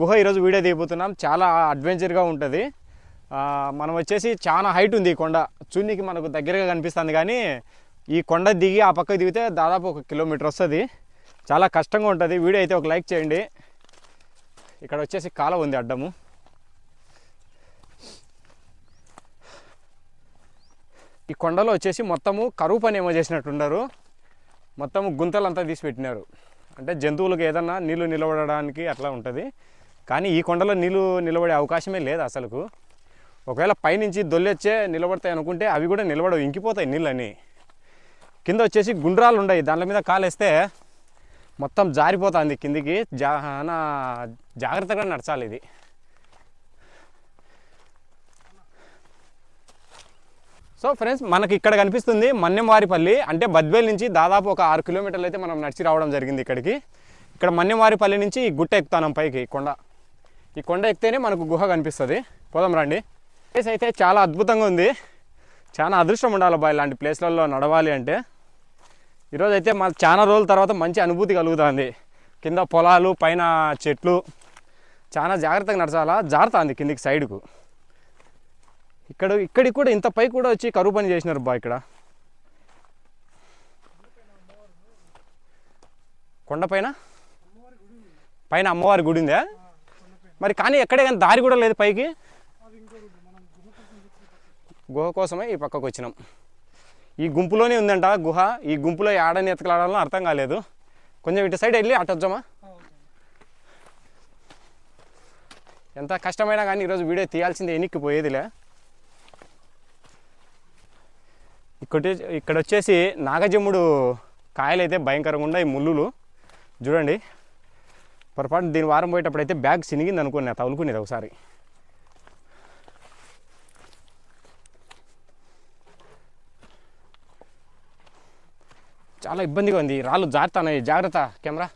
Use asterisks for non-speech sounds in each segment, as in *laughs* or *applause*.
గుహ ఈరోజు వీడియో తీయబోతున్నాం. చాలా అడ్వెంచర్గా ఉంటుంది. మనం వచ్చేసి చాలా హైట్ ఉంది ఈ కొండ. చూనికి మనకు దగ్గరగా కనిపిస్తుంది కానీ ఈ కొండ దిగి ఆ పక్క దిగితే దాదాపు ఒక కిలోమీటర్ వస్తుంది. చాలా కష్టంగా ఉంటుంది. వీడియో అయితే ఒక లైక్ చేయండి. ఇక్కడ వచ్చేసి కాలం ఉంది అడ్డము. ఈ కొండలో వచ్చేసి మొత్తము కరువు పని ఏమో చేసినట్టున్నారు మొత్తము గుంతలంతా తీసి పెట్టినారు. అంటే జంతువులకు ఏదన్నా నీళ్ళు నిలబడడానికి అట్లా ఉంటుంది. కానీ ఈ కొండలో నీళ్ళు నిలబడే అవకాశమే లేదు అసలుకు. ఒకవేళ పైనుంచి దొల్లెచ్చే నిలబడతాయి అనుకుంటే అవి కూడా నిలబడవు ఇంకిపోతాయి నీళ్ళని కింద వచ్చేసి గుండ్రాలు ఉన్నాయి దాని మీద కాలేస్తే మొత్తం జారిపోతుంది కిందికి. జా జాగ్రత్తగా నడచాలి ఇది. సో ఫ్రెండ్స్ మనకి ఇక్కడ కనిపిస్తుంది మన్నెంవారిపల్లి. అంటే బద్వేల్ నుంచి దాదాపు ఒక ఆరు కిలోమీటర్లు అయితే మనం నడిచి రావడం జరిగింది ఇక్కడికి. ఇక్కడ మన్నెంవారిపల్లి నుంచి ఈ గుట్ట ఎక్కుతాం పైకి ఈ కొండ. ఈ కొండ ఎక్కితేనే మనకు గుహ కనిపిస్తుంది. పోదాం రండి. ప్లేస్ అయితే చాలా అద్భుతంగా ఉంది. చాలా అదృష్టం ఉండాలి ఇలాంటి ప్లేస్లలో నడవాలి అంటే. ఈరోజు అయితే చాలా రోజుల తర్వాత మంచి అనుభూతి కలుగుతుంది. కింద పొలాలు పైన చెట్లు. చాలా జాగ్రత్తగా నడచాలా? జారుతుంది కిందికి సైడ్కు. ఇక్కడ ఇక్కడికి కూడా ఇంత పై కూడా వచ్చి కరువు పని చేసినారు బా ఇక్కడ. కొండపైన పైన అమ్మవారి గుడి ఉందా? మరి కానీ ఎక్కడే కానీ దారి కూడా లేదు పైకి. గుహ కోసమే ఈ పక్కకు వచ్చినాం. ఈ గుంపులోనే ఉందంట గుహ. ఈ గుంపులో ఏడని ఎతకలాడాలో అర్థం కాలేదు. కొంచెం ఇటు సైడ్ వెళ్ళి అటు వచ్చామా? ఎంత కష్టమైనా కానీ ఈరోజు వీడియో తీయాల్సిందే ఎనిక్కిపోయేదిలే ఇక్కడ ఇక్కడ వచ్చేసి నాగజమ్ముడు కాయలు అయితే భయంకరంగా ఉన్నాయి ముళ్ళులు. చూడండి. పొరపాటు దీని వారం పోయేటప్పుడు అయితే బ్యాగ్ చినిగింది అనుకున్నా తగులుకునేది ఒకసారి. చాలా ఇబ్బందిగా ఉంది. రాళ్ళు జారుతున్నాయి జాగ్రత్త కెమెరా.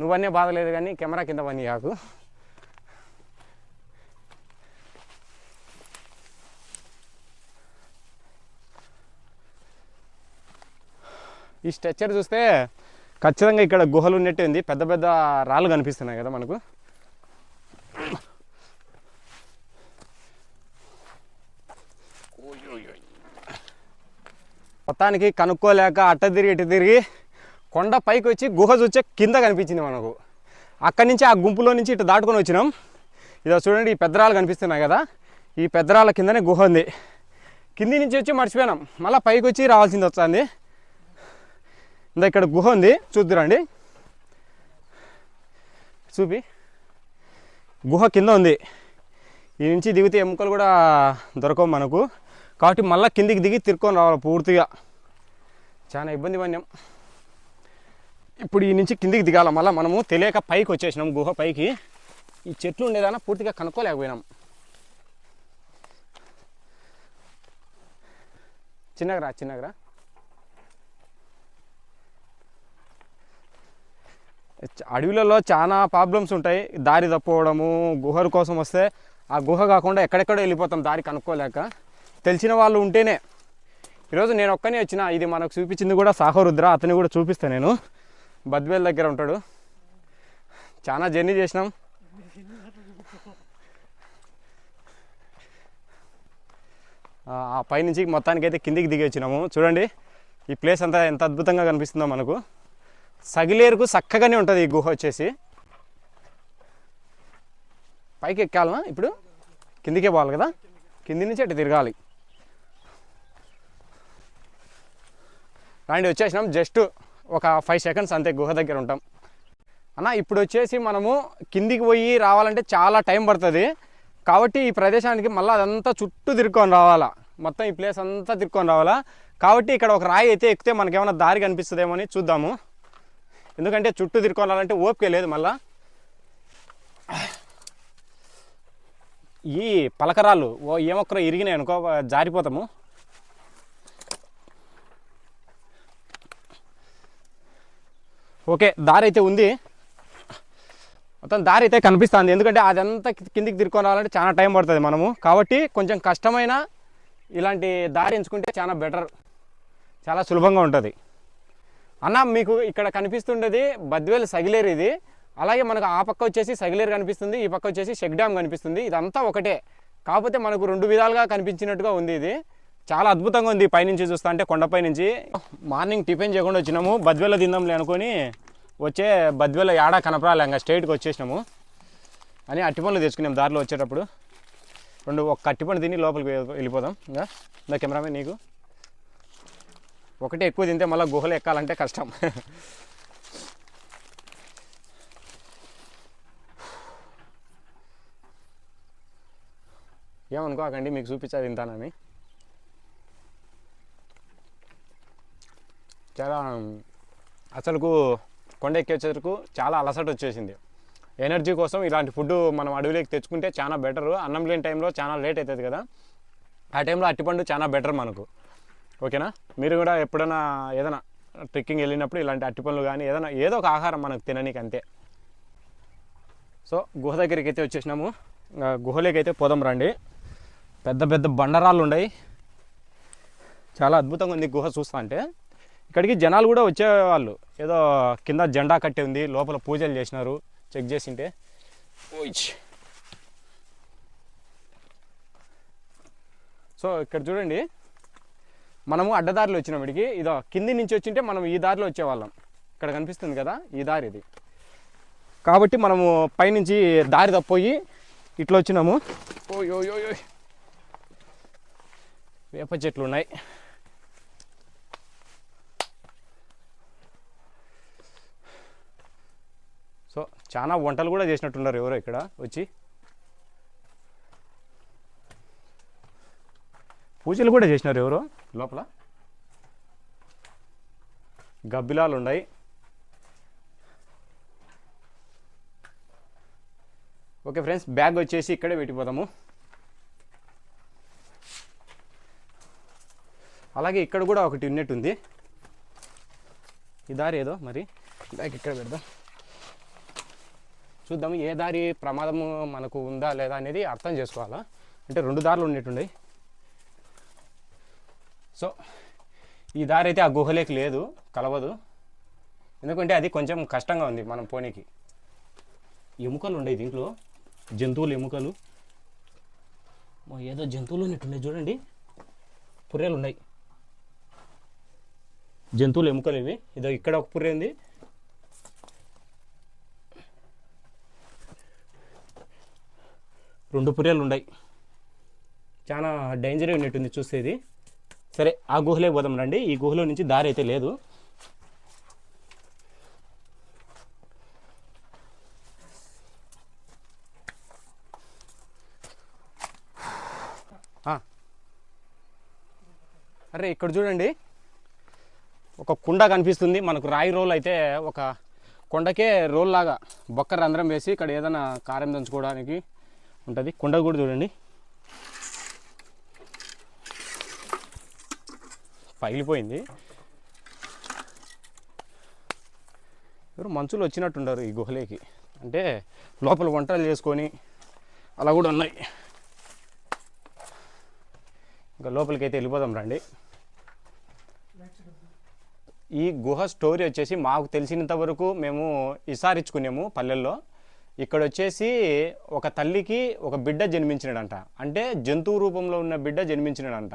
నువ్వన్నీ బాధలేదు కానీ కెమెరా కింద పని కాకు ఈ స్ట్రెచ్చర్ చూస్తే ఖచ్చితంగా ఇక్కడ గుహలు ఉన్నట్టు ఉంది పెద్ద పెద్ద రాళ్ళు కనిపిస్తున్నాయి కదా మనకు. మొత్తానికి కనుక్కోలేక అట్ట తిరిగి ఇటు తిరిగి కొండ పైకి వచ్చి గుహ చూచే కింద కనిపించింది మనకు. అక్కడి నుంచి ఆ గుంపులో నుంచి ఇటు దాటుకొని వచ్చినాం. ఇదో చూడండి ఈ పెద్దరాలు కనిపిస్తున్నాయి కదా. ఈ పెద్దరాల కిందనే గుహ ఉంది. కింది నుంచి వచ్చి మర్చిపోయినాం. మళ్ళీ పైకి వచ్చి రావాల్సింది వస్తుంది. ఇంకా ఇక్కడ గుహ ఉంది. చూద్దురండి చూపి. గుహ కింద ఉంది. ఈ నుంచి దిగితే ఎముకలు కూడా దొరకవు మనకు. కాబట్టి మళ్ళీ కిందికి దిగి తిరుక్కొని రావాలి పూర్తిగా. చాలా ఇబ్బంది పడినాం. ఇప్పుడు ఈ నుంచి కిందికి దిగాల. మళ్ళీ మనము తెలియక పైకి వచ్చేసినాం గుహ పైకి. ఈ చెట్లు ఉండేదాన పూర్తిగా కనుక్కోలేకపోయినాం. చిన్నగరా చిన్నగరా అడవిలలో చాలా ప్రాబ్లమ్స్ ఉంటాయి. దారి తప్పవడము గుహల కోసం వస్తే ఆ గుహ కాకుండా ఎక్కడెక్కడో వెళ్ళిపోతాం దారి కనుక్కోలేక. తెలిసిన వాళ్ళు ఉంటేనే. ఈరోజు నేను ఒక్కనే వచ్చిన ఇది మనకు చూపించింది కూడా సాహరుద్ర అతని కూడా చూపిస్తాను నేను. బద్వేల్ దగ్గర ఉంటాడు. చాలా జర్నీ చేసినాం. ఆ ఆ పైనుంచి మొత్తానికి అయితే కిందికి దిగి వచ్చినాము చూడండి ఈ ప్లేస్ అంతా ఎంత అద్భుతంగా కనిపిస్తుందో మనకు. సగిలేరుకు చక్కగానే ఉంటుంది ఈ గుహ వచ్చేసి. పైకి ఎక్కాలనా ఇప్పుడు? కిందికే పోవాలి కదా? కింది నుంచి అటు తిరగాలి. రాండి వచ్చేసినాం. జస్ట్ ఒక ఫైవ్ సెకండ్స్ అంతే గుహ దగ్గర ఉంటాం. అన్న ఇప్పుడు వచ్చేసి మనము కిందికి పోయి రావాలంటే చాలా టైం పడుతుంది. కాబట్టి ఈ ప్రదేశానికి మళ్ళీ అదంతా చుట్టూ తిరుక్కొని రావాలా? మొత్తం ఈ ప్లేస్ అంతా తిరుక్కొని రావాలా? కాబట్టి ఇక్కడ ఒక రాయి అయితే ఎక్కితే మనకేమైనా దారి కనిపిస్తుందేమో అని చూద్దాము. ఎందుకంటే చుట్టూ తిరుక్కోవాలంటే ఓపిక లేదు మళ్ళా. ఈ పలకరాలు ఓ ఏమొక్కరో ఇరిగినాయి అనుకో జారిపోతాము. ఓకే దారి అయితే ఉంది. మొత్తం దారి అయితే కనిపిస్తుంది. ఎందుకంటే అదంతా కిందికి తిరుక్కొని రావాలంటే చాలా టైం పడుతుంది మనము. కాబట్టి కొంచెం కష్టమైన ఇలాంటి దారి ఎంచుకుంటే చాలా బెటర్. చాలా సులభంగా ఉంటుంది. అన్న మీకు ఇక్కడ కనిపిస్తుండేది బద్వేలు సగిలేరు ఇది. అలాగే మనకు ఆ పక్క వచ్చేసి సగిలేరు కనిపిస్తుంది ఈ పక్క వచ్చేసి షెక్ డ్యామ్ కనిపిస్తుంది. ఇదంతా ఒకటే. కాకపోతే మనకు రెండు విధాలుగా కనిపించినట్టుగా ఉంది ఇది. చాలా అద్భుతంగా ఉంది పైనుంచి చూస్తా అంటే కొండపై నుంచి మార్నింగ్ టిఫిన్ చేయకుండా వచ్చినాము. బద్వెల తిందాంలే అనుకొని వచ్చే బద్వేల ఏడా కనపడాలి ఇంకా స్ట్రైట్కి వచ్చేసినాము. అని అట్టిపండ్లు తెచ్చుకున్నాం దారిలో వచ్చేటప్పుడు. రెండు ఒక కట్టిపండు తిని లోపలికి వెళ్ళిపోదాం. ఇంకా ఇంకా కెమెరామెన్ నీకు. ఒకటే ఎక్కువ తింటే మళ్ళీ గుహలు ఎక్కాలంటే కష్టం. ఏమనుకోకండి మీకు చూపించాలి తింటానని. చాలా అసలుకు కొండ ఎక్కేసరికి చాలా అలసట వచ్చేసింది. ఎనర్జీ కోసం ఇలాంటి ఫుడ్ మనం అడవిలోకి తెచ్చుకుంటే చాలా బెటర్. అన్నం లేని టైంలో చాలా లేట్ అవుతుంది కదా. ఆ టైంలో అట్టిపండు చాలా బెటర్ మనకు. ఓకేనా? మీరు కూడా ఎప్పుడైనా ఏదైనా ట్రెక్కింగ్ వెళ్ళినప్పుడు ఇలాంటి అట్టిపండ్లు కానీ ఏదైనా ఏదో ఒక ఆహారం మనకు తిననీకి అంతే. సో గుహ దగ్గరికి అయితే వచ్చేసినాము. గుహలోకి అయితే పోదాం రండి. పెద్ద పెద్ద బండరాళ్ళు ఉన్నాయి. చాలా అద్భుతంగా ఉంది గుహ చూస్తా అంటే. ఇక్కడికి జనాలు కూడా వచ్చేవాళ్ళు. ఏదో కింద జెండా కట్టి ఉంది లోపల పూజలు చేసినారు చెక్ చేసింటే. సో ఇక్కడ చూడండి. మనము అడ్డదారిలో వచ్చినాం ఇడికి. ఇదో కింది నుంచి వచ్చింటే మనం ఈ దారిలో వచ్చేవాళ్ళం. ఇక్కడ కనిపిస్తుంది కదా ఈ దారి ఇది. కాబట్టి మనము పైనుంచి దారి తప్పోయి ఇట్లా వచ్చినాము. ఓయ్. వేప చెట్లు ఉన్నాయి. సో చాలా వంటలు కూడా చేసినట్టున్నారు ఎవరో ఇక్కడ వచ్చి. పూజలు కూడా చేసినారు ఎవరో? లోపల? గబ్బిలాలు ఉన్నాయి ఓకే ఫ్రెండ్స్ బ్యాగ్ వచ్చేసి ఇక్కడే పెట్టిపోదాము. అలాగే ఇక్కడ కూడా ఒకటి ఉన్నట్టుంది ఈ దారి ఏదో మరి? బ్యాగ్ ఇక్కడ పెడదాం. చూద్దాము ఏ దారి ప్రమాదము మనకు ఉందా లేదా అనేది అర్థం చేసుకోవాలా? అంటే రెండు దారులు ఉన్నట్టుండే సో ఈ దారి అయితే ఆ గుహలేకి లేదు కలవదు. ఎందుకంటే అది కొంచెం కష్టంగా ఉంది మనం పోనీకి. ఎముకలు ఉన్నాయి దీంట్లో జంతువులు ఎముకలు. ఏదో జంతువులు ఉన్నట్టున్నాయి చూడండి. పుర్రెలు ఉన్నాయి. జంతువులు ఎముకలు ఇవి. ఇదో ఇక్కడ ఒక పుర్రె ఉంది. రెండు పుర్రెలు ఉన్నాయి. చాలా డేంజర్ ఉన్నట్టుంది చూస్తే ఇది సరే ఆ గుహలే పోదాం రండి. ఈ గుహలో నుంచి దారి అయితే లేదు. అరే ఇక్కడ చూడండి. ఒక కుండ కనిపిస్తుంది. మనకు రాయి రోల్ అయితే ఒక కొండకే రోల్ లాగా బొక్క రంధ్రం వేసి ఇక్కడ ఏదైనా కారం దంచుకోవడానికి ఉంటుంది. కుండ కూడా చూడండి. పగిలిపోయింది. ఎవరు మంచులు వచ్చినట్టుండారు ఈ గుహలేకి. అంటే లోపల వంటలు చేసుకొని అలా కూడా ఉన్నాయి. ఇంకా లోపలికి అయితే వెళ్ళిపోదాం రండి. ఈ గుహ స్టోరీ వచ్చేసి మాకు తెలిసినంత వరకు మేము ఇసారించుకున్నాము పల్లెల్లో. ఇక్కడ వచ్చేసి ఒక తల్లికి ఒక బిడ్డ జన్మించినాడంట. అంటే జంతువు రూపంలో ఉన్న బిడ్డ జన్మించినాడంట.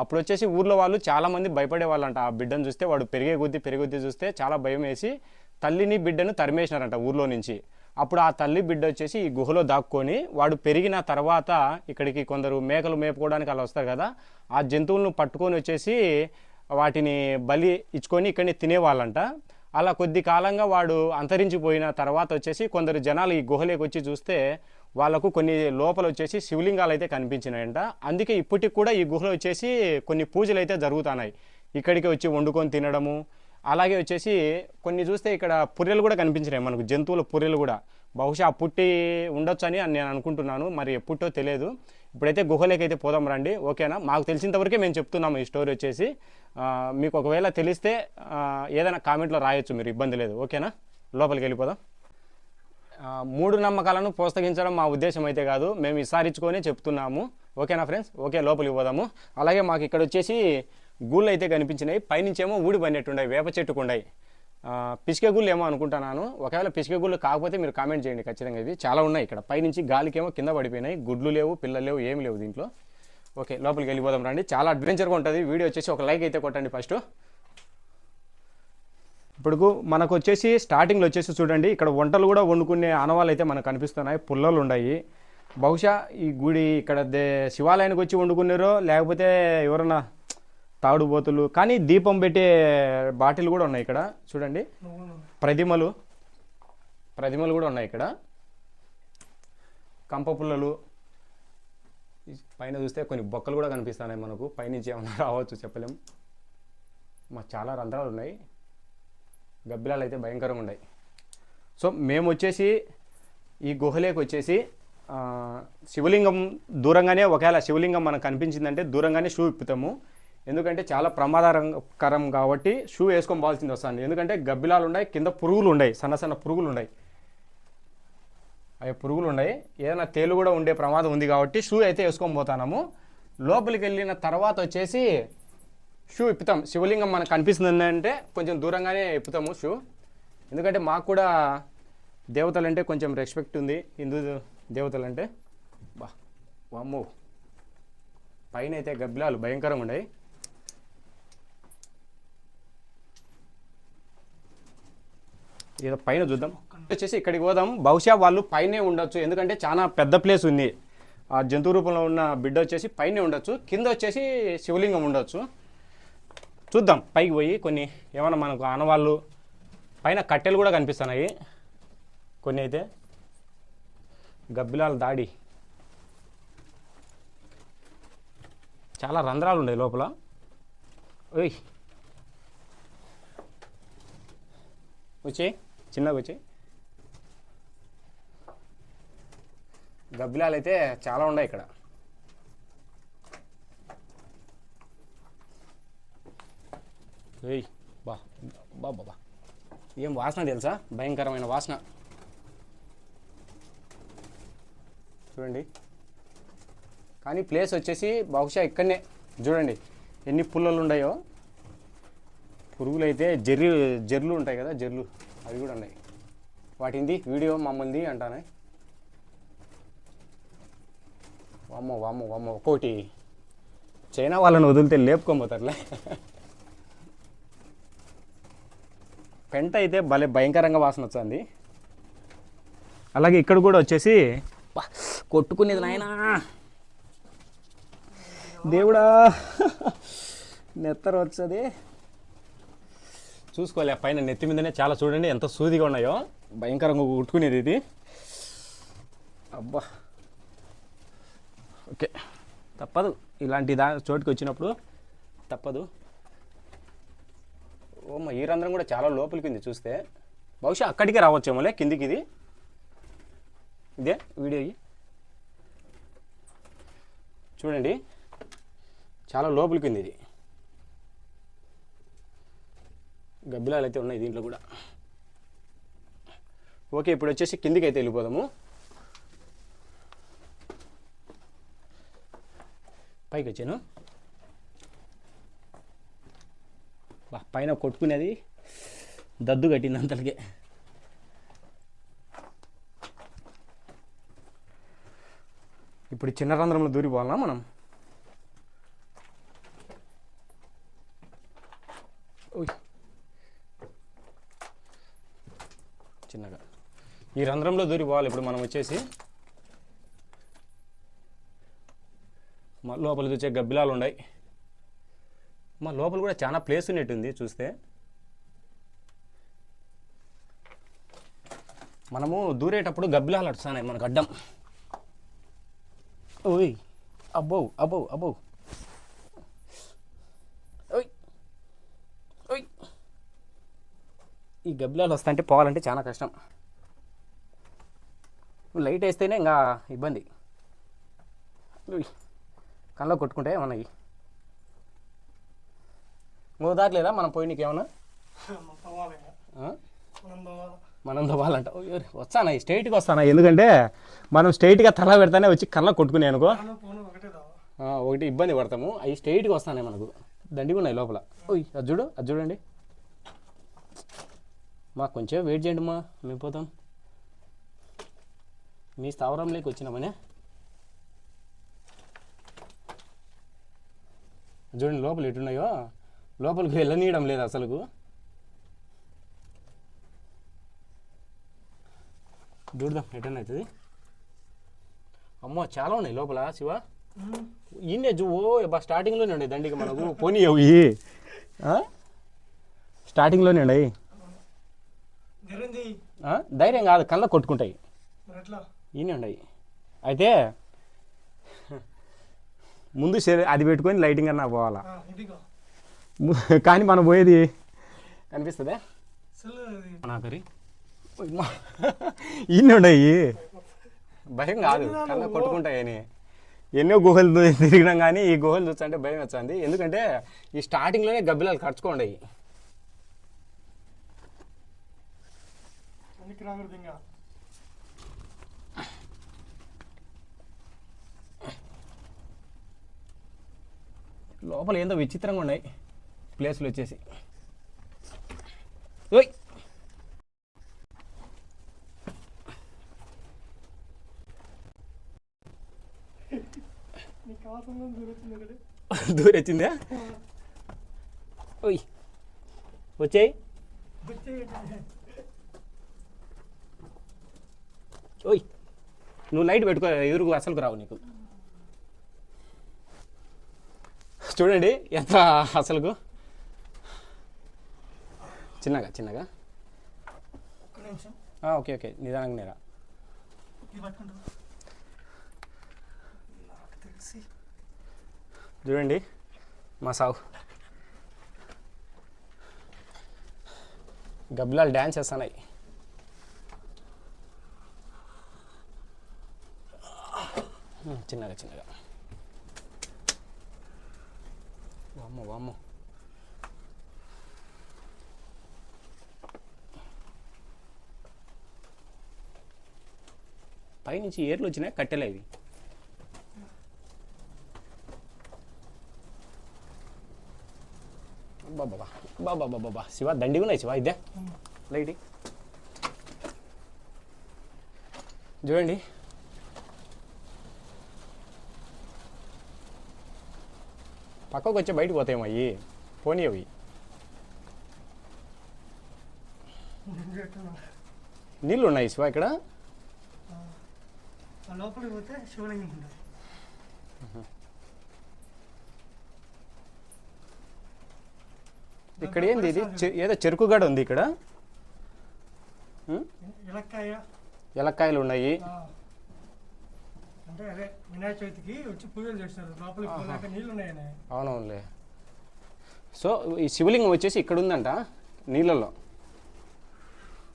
అప్పుడు వచ్చేసి ఊర్లో వాళ్ళు చాలామంది భయపడే వాళ్ళంట. ఆ బిడ్డను చూస్తే వాడు పెరిగే కొద్దీ పెరిగొద్ది చూస్తే చాలా భయం వేసి తల్లిని బిడ్డను తరిమేసినారంట ఊర్లో నుంచి. అప్పుడు ఆ తల్లి బిడ్డ వచ్చేసి ఈ గుహలో దాక్కొని వాడు పెరిగిన తర్వాత ఇక్కడికి కొందరు మేకలు మేపుకోవడానికి అలా వస్తారు కదా ఆ జంతువులను పట్టుకొని వచ్చేసి వాటిని బలి ఇచ్చుకొని ఇక్కడిని తినేవాళ్ళంట. అలా కొద్ది కాలంగా వాడు అంతరించిపోయిన తర్వాత వచ్చేసి కొందరు జనాలు ఈ గుహలోకి వచ్చి చూస్తే వాళ్ళకు కొన్ని లోపల వచ్చేసి శివలింగాలు అయితే కనిపించినాయంట. అందుకే ఇప్పటికి కూడా ఈ గుహలో వచ్చేసి కొన్ని పూజలు అయితే జరుగుతున్నాయి. ఇక్కడికి వచ్చి వండుకొని తినడము అలాగే వచ్చేసి కొన్ని చూస్తే ఇక్కడ పుర్రెలు కూడా కనిపించినాయి మనకు జంతువుల పుర్రెలు కూడా. బహుశా ఆ పుట్టి ఉండొచ్చు అని నేను అనుకుంటున్నాను మరి ఎప్పుట్టో తెలియదు. ఇప్పుడైతే గుహలేకైతే అయితే పోదాం రండి ఓకేనా? మాకు తెలిసినంతవరకే మేము చెప్తున్నాము ఈ స్టోరీ వచ్చేసి. మీకు ఒకవేళ తెలిస్తే ఏదైనా కామెంట్లో రాయొచ్చు మీరు ఇబ్బంది లేదు ఓకేనా? లోపలికి వెళ్ళిపోదాం. మూడు నమ్మకాలను ప్రోత్సహించడం మా ఉద్దేశం అయితే కాదు. మేము విసారించుకొని చెప్తున్నాము. ఓకేనా ఫ్రెండ్స్? ఓకే లోపలికి పోదాము. అలాగే మాకు ఇక్కడ వచ్చేసి గూళ్ళు అయితే కనిపించినాయి. పైనుంచేమో ఊడి పడినట్టున్నాయి వేప చెట్టుకుండాయి పిసికగుళ్ళు ఏమో అనుకుంటున్నాను. ఒకవేళ పిసికగుళ్ళు కాకపోతే మీరు కామెంట్ చేయండి ఖచ్చితంగా. ఇది చాలా ఉన్నాయి ఇక్కడ. పైనుంచి గాలికేమో కింద పడిపోయినాయి. గుడ్లు లేవు పిల్లలు లేవు ఏమి లేవు దీంట్లో. ఓకే లోపలికి వెళ్ళిపోదాం రండి. చాలా అడ్వెంచర్గా ఉంటుంది. వీడియో వచ్చేసి ఒక లైక్ అయితే కొట్టండి ఫస్ట్ ఇప్పుడు మనకు వచ్చేసి స్టార్టింగ్లో వచ్చేసి చూడండి ఇక్కడ వంటలు కూడా వండుకునే ఆనవాళ్ళు అయితే మనకు కనిపిస్తున్నాయి పుల్లలు ఉన్నాయి బహుశా ఈ గుడి ఇక్కడ దే శివాలయానికి వచ్చి వండుకున్నారో లేకపోతే ఎవరన్నా తాడుబోతులు కానీ దీపం పెట్టే బాటిల్ కూడా ఉన్నాయి ఇక్కడ చూడండి. ప్రతిమలు ప్రతిమలు కూడా ఉన్నాయి ఇక్కడ. కంప పుల్లలు పైన చూస్తే కొన్ని బొక్కలు కూడా కనిపిస్తున్నాయి మనకు పైనుంచి ఏమన్నా రావచ్చు చెప్పలేం. మాకు చాలా రంధ్రాలు ఉన్నాయి గబ్బిలాలు అయితే భయంకరంగా ఉన్నాయి. సో మేము వచ్చేసి ఈ గుహలేకి వచ్చేసి శివలింగం దూరంగానే ఒకవేళ శివలింగం మనకు కనిపించిందంటే దూరంగానే షూ ఇప్పుతాము ఎందుకంటే చాలా ప్రమాదకరం కాబట్టి షూ వేసుకొని పోవాల్సింది వస్తుంది ఎందుకంటే గబ్బిలాలు ఉన్నాయి కింద పురుగులు ఉన్నాయి సన్న సన్న పురుగులు ఉన్నాయి. అవి పురుగులు ఉన్నాయి. ఏదైనా తేలు కూడా ఉండే ప్రమాదం ఉంది కాబట్టి షూ అయితే వేసుకొని పోతాము. లోపలికి వెళ్ళిన తర్వాత వచ్చేసి షూ ఇప్పుతాం. శివలింగం మనకు కనిపిస్తుంది అంటే కొంచెం దూరంగానే ఇప్పుతాము షూ. ఎందుకంటే మాకు కూడా దేవతలంటే కొంచెం రెస్పెక్ట్ ఉంది. హిందూ దేవతలంటే. బా వామ్మో. పైన అయితే గబ్బిలాలు భయంకరంగా ఉన్నాయి. ఏదో పైన చూద్దాం. వచ్చేసి ఇక్కడికి పోదాం. బహుశా వాళ్ళు పైనే ఉండొచ్చు. ఎందుకంటే చాలా పెద్ద ప్లేస్ ఉంది. ఆ జంతు రూపంలో ఉన్న బిడ్డ వచ్చేసి పైనే ఉండొచ్చు. కింద వచ్చేసి శివలింగం ఉండొచ్చు. చూద్దాం. పైకి పోయి కొన్ని ఏమైనా మనకు ఆనవాళ్ళు పైన కట్టెలు కూడా కనిపిస్తున్నాయి. కొన్ని అయితే గబ్బిలాల దాడి. చాలా రంధ్రాలు ఉన్నాయి లోపల. ఓయ్. వచ్చే చిన్నగా వచ్చే గబ్బిలాలు అయితే చాలా ఉన్నాయి ఇక్కడ. ఏయ్ బా బా బాబా ఏం వాసన తెలుసా? భయంకరమైన వాసన. చూడండి. కానీ ప్లేస్ వచ్చేసి బహుశా ఇక్కడనే. చూడండి ఎన్ని పుల్లలు ఉన్నాయో. పురుగులు అయితే జర్రి జర్లు ఉంటాయి కదా జర్లు అవి కూడా ఉన్నాయి. వాటింది వీడియో మమ్మల్ని అంటానే. వామ్మో వామ్మో వామ్మో. ఒక్కోటి చైనా వాళ్ళని వదిలితే లేపుకోబోతారులే పెంట అయితే భలే భయంకరంగా వాసన వచ్చింది అలాగే ఇక్కడ కూడా వచ్చేసి కొట్టుకునేది నాయనా. దేవుడా నెత్తర వచ్చది. చూసుకోలే పైన నెత్తి మీదనే చాలా చూడండి ఎంత సూదిగా ఉన్నాయో. భయంకరంగా కొట్టుకునేది ఇది. అబ్బా. ఓకే. తప్పదు. ఇలాంటి దా చోటుకి వచ్చినప్పుడు తప్పదు. ఓమ్మ ఈ రంధ్రం కూడా చాలా లోపలికి ఉంది చూస్తే. బహుశా అక్కడికే రావచ్చేమోలే కిందికి ఇది ఇదే వీడియో చూడండి. చాలా లోపలికి ఉంది ఇది. గబ్బిలాలు అయితే ఉన్నాయి దీంట్లో కూడా. ఓకే ఇప్పుడు వచ్చేసి కిందికి అయితే వెళ్ళిపోదాము. పైకి వచ్చాను బా పైన కొట్టుకునేది దద్దు కట్టింది అంతలకే. ఇప్పుడు చిన్న రంధ్రంలో దూరిపోవాలనా మనం? చిన్నగా. ఈ రంధ్రంలో దూరిపోవాలి ఇప్పుడు మనం వచ్చేసి. లోపల చూసే గబ్బిలాలు ఉన్నాయి మా లోపల కూడా చాలా ప్లేస్ ఉన్నట్టుంది చూస్తే. మనము దూరేటప్పుడు గబ్బిలాలు అడుస్తున్నాయి మనకు అడ్డం. ఓయ్ అబ్బో అబ్బో అబ్బో. ఓయ్ ఓయ్. ఈ గబ్బిలాలు వస్తాయంటే పోవాలంటే చాలా కష్టం. లైట్ వేస్తేనే ఇంకా ఇబ్బంది. కళ్ళ కళ్ళలో కొట్టుకుంటే మనకి నువ్వు దాటలేదా మనం పోయినకి ఏమన్నా మనం దవ్వాలంట వచ్చానా వస్తానా? స్ట్రైట్గా వస్తానా? ఎందుకంటే మనం స్ట్రైట్గా తల పెడతానే వచ్చి కళ్ళ కొట్టుకునే అనుకో. ఒకటి ఇబ్బంది పడతాము. అవి స్ట్రైట్గా వస్తానే మనకు. దండిగా ఉన్నాయి లోపల. ఓయ్ అది చూడు అది చూడండి. మా కొంచెం వెయిట్ చేయండి మా. మేము పోతాం. మీ స్థావరంలోకి వచ్చినామనే. చూడండి లోపల ఎటున్నాయో. లోపలికి వెళ్ళనీయడం లేదు అసలుకు. చూడదాం ఎటన్నా అవుతుంది. అమ్మో చాలా ఉన్నాయి లోపల శివ. ఈయనే ఓ బా స్టార్టింగ్లోనే ఉండే దండికి మనకు. పోనీ అవి స్టార్టింగ్లోనే ఆ? ధైర్యం కాదు కళ్ళ కొట్టుకుంటాయి. ఈయనే ఉన్నాయి. అయితే ముందు అది పెట్టుకొని లైటింగ్ అన్నా పోవాలా. *laughs* కానీ మనం పోయేది కనిపిస్తుందా? నాకరి ఈయనే *laughs* ఉన్నాయి. భయం కాదు. కళ్ళ కొట్టుకుంటాయని ఎన్నో గుహలు తిరిగినాం కానీ ఈ గుహలు చూస్తుంటే భయం వచ్చింది ఎందుకంటే ఈ స్టార్టింగ్లోనే గబ్బిలాలు ఖర్చుకోండి లోపల ఏందో విచిత్రంగా ఉన్నాయి. ప్లేస్లు వచ్చేసి. ఓయ్! దూరం వచ్చిందా? ఓయ్! వచ్చాయి. ఓయ్! నువ్వు లైట్ పెట్టుకో ఎదురుకు అసలుకు రావు నీకు. చూడండి ఎంత అసలుకు. చిన్నగా చిన్నగా? Okay okay. నిదానంగా నేరా. చూడండి మా సాగు గబ్బిలాలు డ్యాన్స్ చేస్తున్నాయి. చిన్నగా చిన్నగా. వామ్మో వామ్మో. పైనుంచి ఏర్లు వచ్చినాయి కట్టెలే ఇవి. బాబా బాబా బాబా శివ దండిగా ఉన్నాయి శివ ఇదే. లైట్ చూడండి. పక్కకు వచ్చి బయటకు పోతాయేమో అవి పోనీ అవి. నీళ్ళు ఉన్నాయి శివ ఇక్కడ. లోపలికి పోతే శివలింగం ఉంటుంది. ఇక్కడ ఏంది ఇది? ఏదో చెరుకు గడ ఉంది ఇక్కడ. ఎలక్కాయలు ఉన్నాయి. ఆ, అంటే అదే వినాయక చవితికి వచ్చి పూజలు చేస్తారు. లోపలికి పోలేక నీళ్ళు ఉన్నాయని అవునవునులే. సో ఈ శివలింగం వచ్చేసి ఇక్కడ ఉందంట నీళ్ళల్లో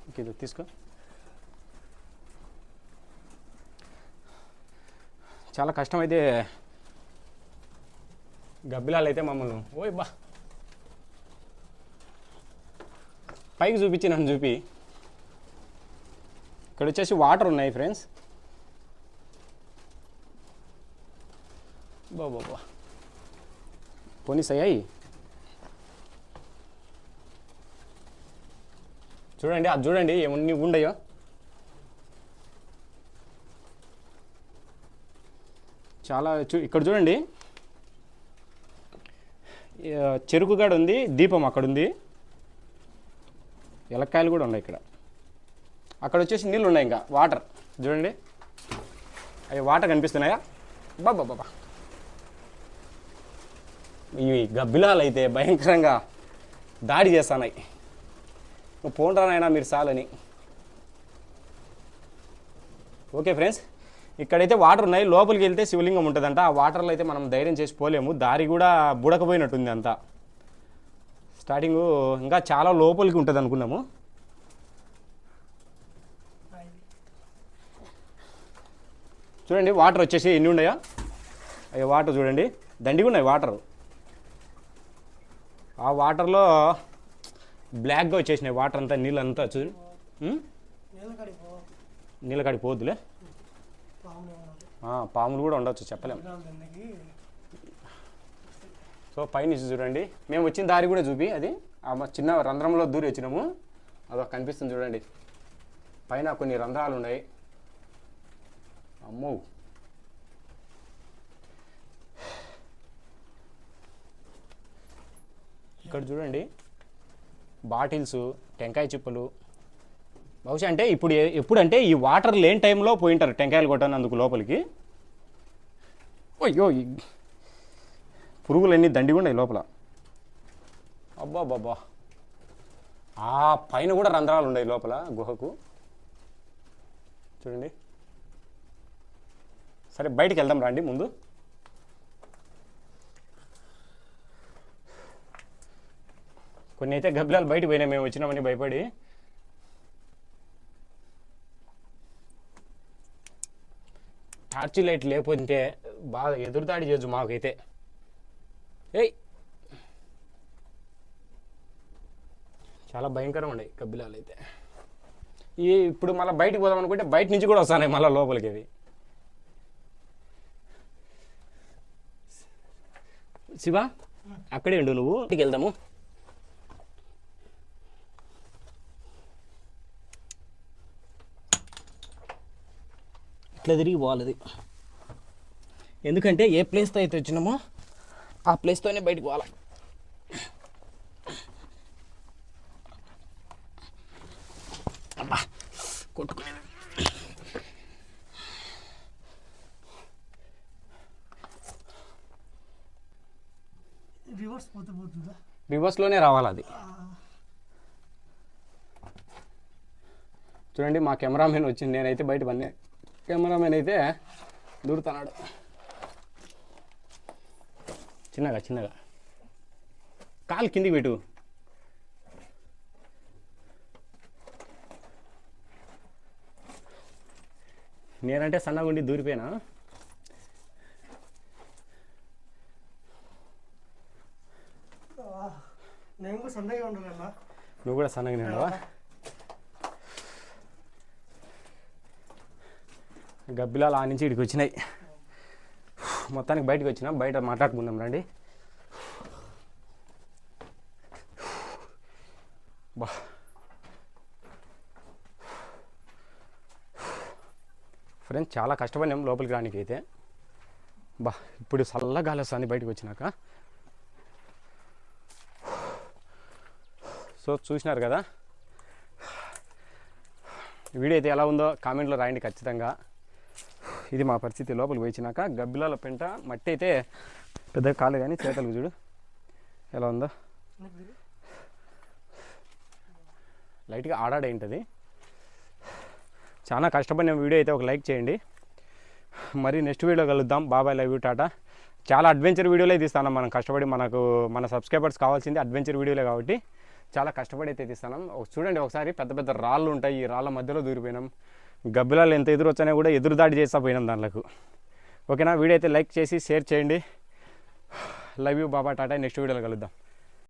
ఓకే, ఇది తీసుకో. చాలా కష్టమైతే గబ్బిలాలు అయితే మమ్మల్ని. ఓయ్ బా. పైకి చూపించి నన్ను చూపి. ఇక్కడ వచ్చేసి వాటర్ ఉన్నాయి ఫ్రెండ్స్. బాబా బా పోనీస్ అయ్యాయి చూడండి అది చూడండి ఏమన్నీ ఉండయో. చాలా చూ ఇక్కడ చూడండి. ఆ, చెరుకు ఉంది దీపం అక్కడ ఉంది. ఎలక్కాయలు కూడా ఉన్నాయి ఇక్కడ. అక్కడ వచ్చేసి నీళ్ళు ఉన్నాయి ఇంకా వాటర్. చూడండి. అవి వాటర్ కనిపిస్తున్నాయా? బాబా బాబా ఇవి గబ్బిలాలు అయితే భయంకరంగా దాడి చేస్తున్నాయి. పోండ్రానైనా మీరు చాలని ఓకే ఫ్రెండ్స్. ఇక్కడైతే వాటర్ ఉన్నాయి లోపలికి వెళ్తే శివలింగం ఉంటుందంట. ఆ వాటర్లో అయితే మనం ధైర్యం చేసి పోలేము. దారి కూడా బుడకపోయినట్టుంది అంతా. స్టార్టింగ్ ఇంకా చాలా లోపలికి ఉంటుంది అనుకున్నాము. చూడండి వాటర్ వచ్చేసి ఎన్ని ఉన్నాయా? అవి వాటర్ చూడండి. దండిగా ఉన్నాయి వాటర్ ఆ వాటర్లో బ్లాక్గా వచ్చేసినాయి. వాటర్ అంతా నీళ్ళంతా చూ నీళ్ళ కాడికి పోద్దులే పాములు ఏమన్నా ఆ, పాములు కూడా ఉండొచ్చు చెప్పలేము సో పైన చూడండి. మేము వచ్చిన దారి కూడా చూపి అది చిన్న రంధ్రంలో దూరి వచ్చినాము. అదొక కనిపిస్తుంది చూడండి. పైన కొన్ని రంధ్రాలు ఉన్నాయి. అమ్మో. ఇక్కడ చూడండి. బాటిల్స్ టెంకాయ చిప్పలు బహుశా అంటే ఇప్పుడు ఎప్పుడంటే ఈ వాటర్ లేని టైంలో పోయింటారు టెంకాయలు కొట్టనందుకు లోపలికి. అయ్యో పురుగులన్నీ దండి ఉన్నాయి లోపల. అబ్బా బాబా ఆ పైన కూడా రంధ్రాలు ఉన్నాయి లోపల గుహకు. చూడండి. సరే బయటికి వెళ్దాం రండి ముందు. కొన్ని అయితే గబ్బిలాలు బయట పోయినాయి మేము వచ్చినామని భయపడి. టార్చ్ లైట్ లేకుంటే బాగా ఎదురుదాడి చేయొచ్చు మాకైతే. ఏయ్! చాలా భయంకరంగా ఉండే కబ్బిలాలు అయితే. ఈ ఇప్పుడు మళ్ళీ బయటకు పోదాం అనుకుంటే బయట నుంచి కూడా వస్తున్నాయి మళ్ళీ లోపలికి అవి. శివ అక్కడే ఉండు నువ్వు. ఇంటికి వెళ్దాము. ఇట్లా తిరిగి పోవాలి అది ఎందుకంటే ఏ ప్లేస్తో అయితే వచ్చినామో ఆ ప్లేస్తోనే బయటికి పోవాలి. అబ్బా కొట్టుకునేది. రివర్స్ పోతే పోతుందా? రివర్స్లోనే రావాలి అది. చూడండి మా కెమెరామెన్ వచ్చింది నేనైతే బయట పన్నే. కెమెరామెన్ అయితే దూరుతున్నాడు. చిన్నగా చిన్నగా. కాలు కిందికి పెట్టు. నేనంటే సన్నగా ఉండి దూరిపోయినా? నువ్వు కూడా సన్నగా ఉన్నావా గబ్బిలాలు ఆ నుంచి ఇక్కడికి వచ్చినాయి. మొత్తానికి బయటకు వచ్చినా బయట మాట్లాడుకుందాం రండి. బా. ఫ్రెండ్స్ చాలా కష్టపడినాం లోపలికి రానికి అయితే. బా ఇప్పుడు చల్ల గాలి వస్తుంది బయటకు వచ్చినాక. సో చూసినారు కదా. వీడియో అయితే ఎలా ఉందో కామెంట్లో రాయండి ఖచ్చితంగా. ఇది మా పరిస్థితి లోపలికి పోయించినాక గబ్బిలాల పెంట మట్టి అయితే పెద్దగా కాలేదు కానీ చేతలకు చూడు. ఎలా ఉందో? లైట్గా ఆడాడేంటది చాలా కష్టపడిన వీడియో అయితే ఒక లైక్ చేయండి. మరి నెక్స్ట్ వీడియో కలుద్దాం. బాబాయ్ లైవ్ టాటా. చాలా అడ్వెంచర్ వీడియోలే తీస్తాను మనం కష్టపడి మనకు మన సబ్స్క్రైబర్స్ కావాల్సింది అడ్వెంచర్ వీడియోలే కాబట్టి చాలా కష్టపడి అయితే తీస్తాను చూడండి ఒకసారి పెద్ద పెద్ద రాళ్ళు ఉంటాయి. ఈ రాళ్ళ మధ్యలో దూరిపోయినాం. గబ్బిలాలు ఎంత ఎదురు వచ్చినా కూడా ఎదురుదాడి చేస్తా పోయినాం దాంట్లకు. ఓకేనా? వీడియో అయితే లైక్ చేసి షేర్ చేయండి. *sighs* లవ్ యూ బాబా టాటా. నెక్స్ట్ వీడియోలో కలుద్దాం.